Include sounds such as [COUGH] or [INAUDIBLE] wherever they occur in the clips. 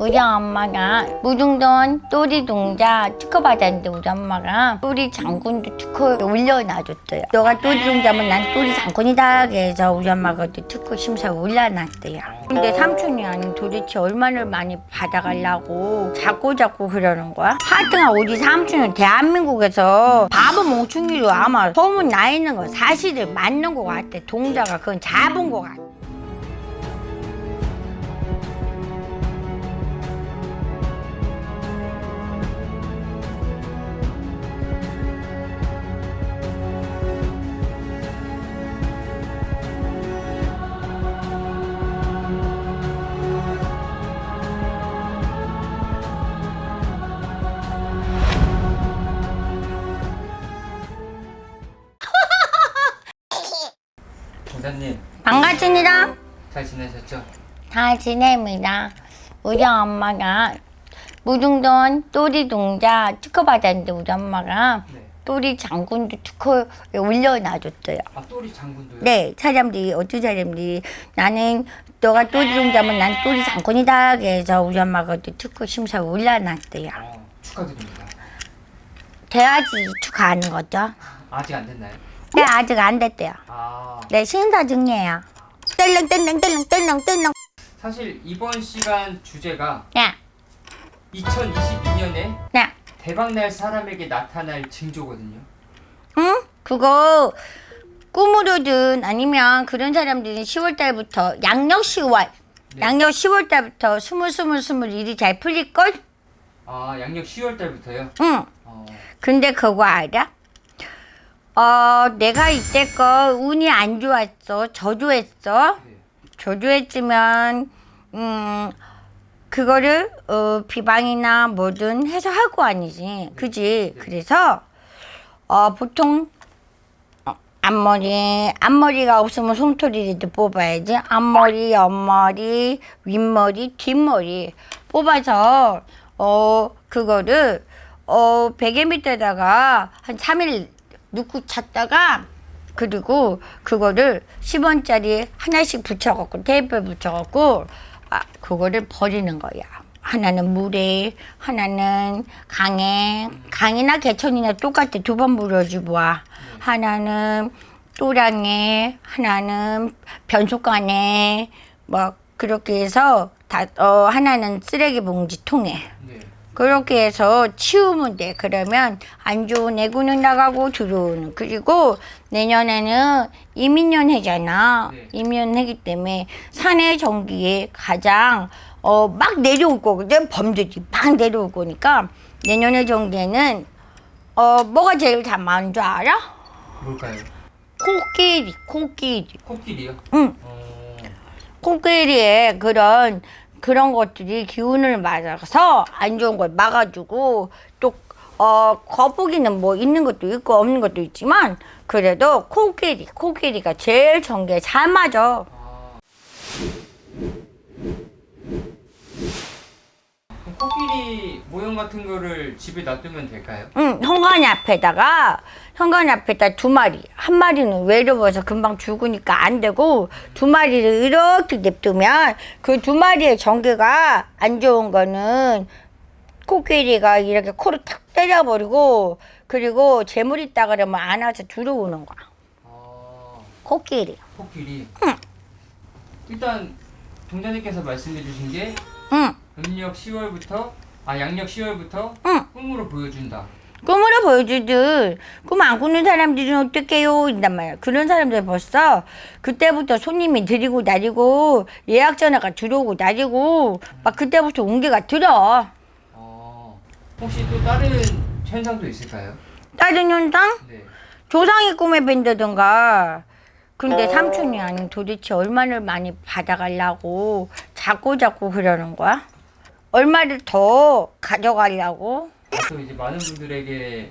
우리 엄마가 무중동 또리 동자 특허받았는데 우리 엄마가 또리 장군도 특허 올려놔줬어요. 너가 또리 동자면 난 또리 장군이다. 그래서 우리 엄마가 또 특허 심사 올려놨대요. 근데 삼촌이 아니 도대체 얼마나 많이 받아가려고 자꾸 자꾸 그러는 거야? 하여튼 우리 삼촌은 대한민국에서 바보 멍충이로 아마 소문 나 있는 거 사실을 맞는 거 같아. 동자가 그건 잡은 거 같아. 공사님 반갑습니다. 잘 지내셨죠? 잘 지냅니다. 우리 엄마가 무중동 또리 동자 특허 받았는데 우리 엄마가 네. 또리 장군도 특허에 올려놔줬어요. 아 또리 장군도요? 네, 사람들이 어떤 사람들이 나는 너가 또리 동자면 난 또리 장군이다. 그래서 우리 엄마가 또 특허 심사 올려놨대요. 어, 축하드립니다. 돼야지 축하하는 거죠. 아직 안 됐나요? 네, 아직 안 됐대요. 아 네, 심사 중이에요. 뜰렁 뜰렁 뜰렁 뜰렁 뜰렁. 사실 이번 시간 주제가 네, 2022년에 네. 대박 날 사람에게 나타날 징조거든요. 응? 그거 꿈으로든 아니면 그런 사람들이 10월 달부터 양력 10월 네. 양력 10월 달부터 스물 스물 스물 일이 잘 풀릴 걸? 아 양력 10월 달부터요? 응. 어, 근데 그거 알아? 어, 내가 이때껏 운이 안 좋았어. 저조했어. 네. 저조했지만 음 그거를 어, 비방이나 뭐든 해서 할거 아니지. 그지? 그래서 어, 보통 어, 앞머리 앞머리가 없으면 솜털이라도 뽑아야지. 앞머리, 옆머리, 윗머리, 뒷머리 뽑아서 어 그거를 어 베개 밑에다가 한 3일 넣고 잤다가 그리고 그거를 10원짜리 하나씩 붙여갖고 테이프에 붙여갖고 아 그거를 버리는 거야. 하나는 물에, 하나는 강에, 강이나 개천이나 똑같아. 두번 물어지 봐. 하나는 또랑에, 하나는 변속관에, 뭐 그렇게 해서 다 어 하나는 쓰레기 봉지 통에. 네. 그렇게 해서 치우면 돼. 그러면 안 좋은 애구는 나가고 들어오는. 그리고 내년에는 이민년 해잖아. 네. 이민년 해기 때문에 사내 전기에 가장 어 막 내려올 거거든. 범들이 막 내려올 거니까 내년의 전기에는 어 뭐가 제일 다 많은 줄 알아? 뭘까요? 코끼리, 코끼리. 코끼리요? 응. 어, 코끼리에 그런 그런 것들이 기운을 맞아서 안 좋은 걸 막아주고 또 어, 거북이는 뭐 있는 것도 있고 없는 것도 있지만 그래도 코끼리 코끼리가 제일 전개에 잘 맞아. 아. 코끼리 모형 같은 거를 집에 놔두면 될까요? 응, 현관이 앞에다가 현관 앞에다 두 마리 한 마리는 외로워서 금방 죽으니까 안 되고 두 마리를 이렇게 냅두면 그 두 마리의 전개가 안 좋은 거는 코끼리가 이렇게 코를 탁 때려버리고 그리고 재물 있다 그러면 안아서 들어오는 거야 아, 코끼리 코끼리. 응. 일단 동자님께서 말씀해 주신 게 응, 음력 10월부터 아 양력 10월부터 응. 꿈으로 보여준다. 꿈으로 보여주듯 꿈 안 꾸는 사람들은 어떡해요 인단 말이야 그런 사람들 벌써 그때부터 손님이 들이고 다니고 예약 전화가 들어오고 다니고 막 그때부터 온기가 들어 어, 혹시 또 다른 현상도 있을까요? 다른 현상? 네. 조상이 꿈에 뵌다든가 근데 삼촌이 아니 도대체 얼마를 많이 받아가려고 자꾸 자꾸 그러는 거야? 얼마를 더 가져가려고? 또 이제 많은 분들에게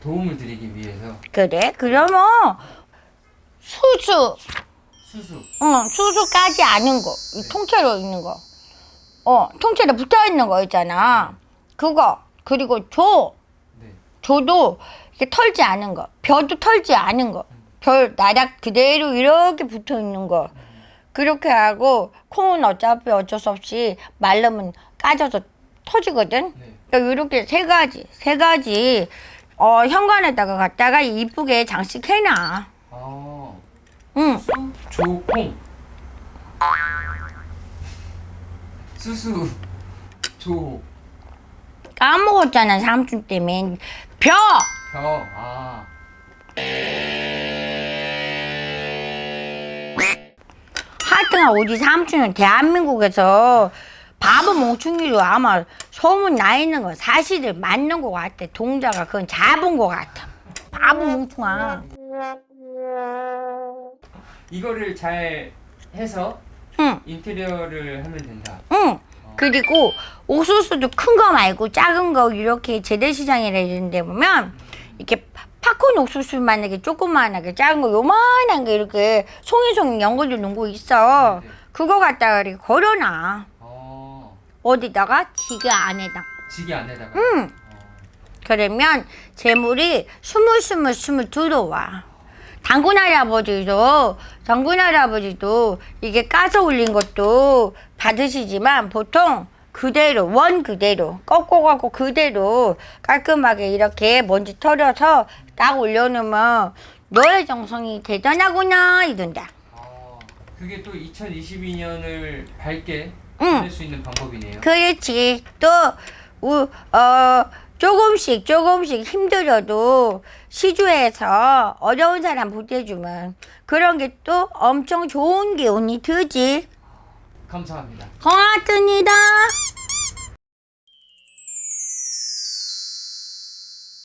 도움을 드리기 위해서 그래? 그러면 수수 수수. 어, 수수까지 아는 거, 이 통째로 있는 거. 어, 통째로 붙어 있는 거 있잖아. 그거. 그리고 조. 네. 조도 이렇게 털지 않은 거. 벼도 털지 않은 거. 별 나락 그대로 이렇게 붙어 있는 거. 그렇게 하고 콩은 어차피 어쩔 수 없이 말르면 까져서 터지거든. 네. 그러니까 이렇게 세 가지, 세 가지 어, 현관에다가 갖다가 이쁘게 장식해놔. 아, 응. 수, 조콩. 수수, 조, 까먹었잖아 삼촌 때문에. 벼. 벼. 아, 하여튼간 우리 삼촌은 대한민국에서 바보 멍충이로 아마 소문 나 있는 거 사실을 맞는 것 같아. 동자가 그건 잡은 것 같아. 바보 멍충아. 이거를 잘 해서 응, 인테리어를 하면 된다. 응. 그리고 옥수수도 큰 거 말고 작은 거 이렇게 재래시장이라 이런 데 보면 이렇게 팝콘 옥수수 만약에 조그만하게 작은 거 요만한 게 이렇게 송이송이 연고도 놓고 있어. 네, 네. 그거 갖다가 이렇게 걸어놔. 어, 어디다가? 지가 안에다. 지게 안에다가. 응. 어, 그러면 재물이 스물스물 스물 들어와. 당군 할아버지도 당군 할아버지도 이게 까서 올린 것도 받으시지만 보통 그대로 원 그대로 꺾어갖고 그대로 깔끔하게 이렇게 먼지 털어서 딱 올려놓으면 너의 정성이 대단하구나 이런다. 아, 그게 또 2022년을 밝게 응. 수 있는 방법이네요. 그렇지. 또, 우, 어, 조금씩 조금씩 힘들어도 시주해서 어려운 사람 보태주면 그런 게 또 엄청 좋은 기운이 들지. 감사합니다. 고맙습니다.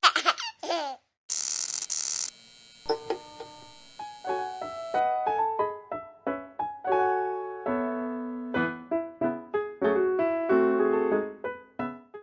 [LAUGHS]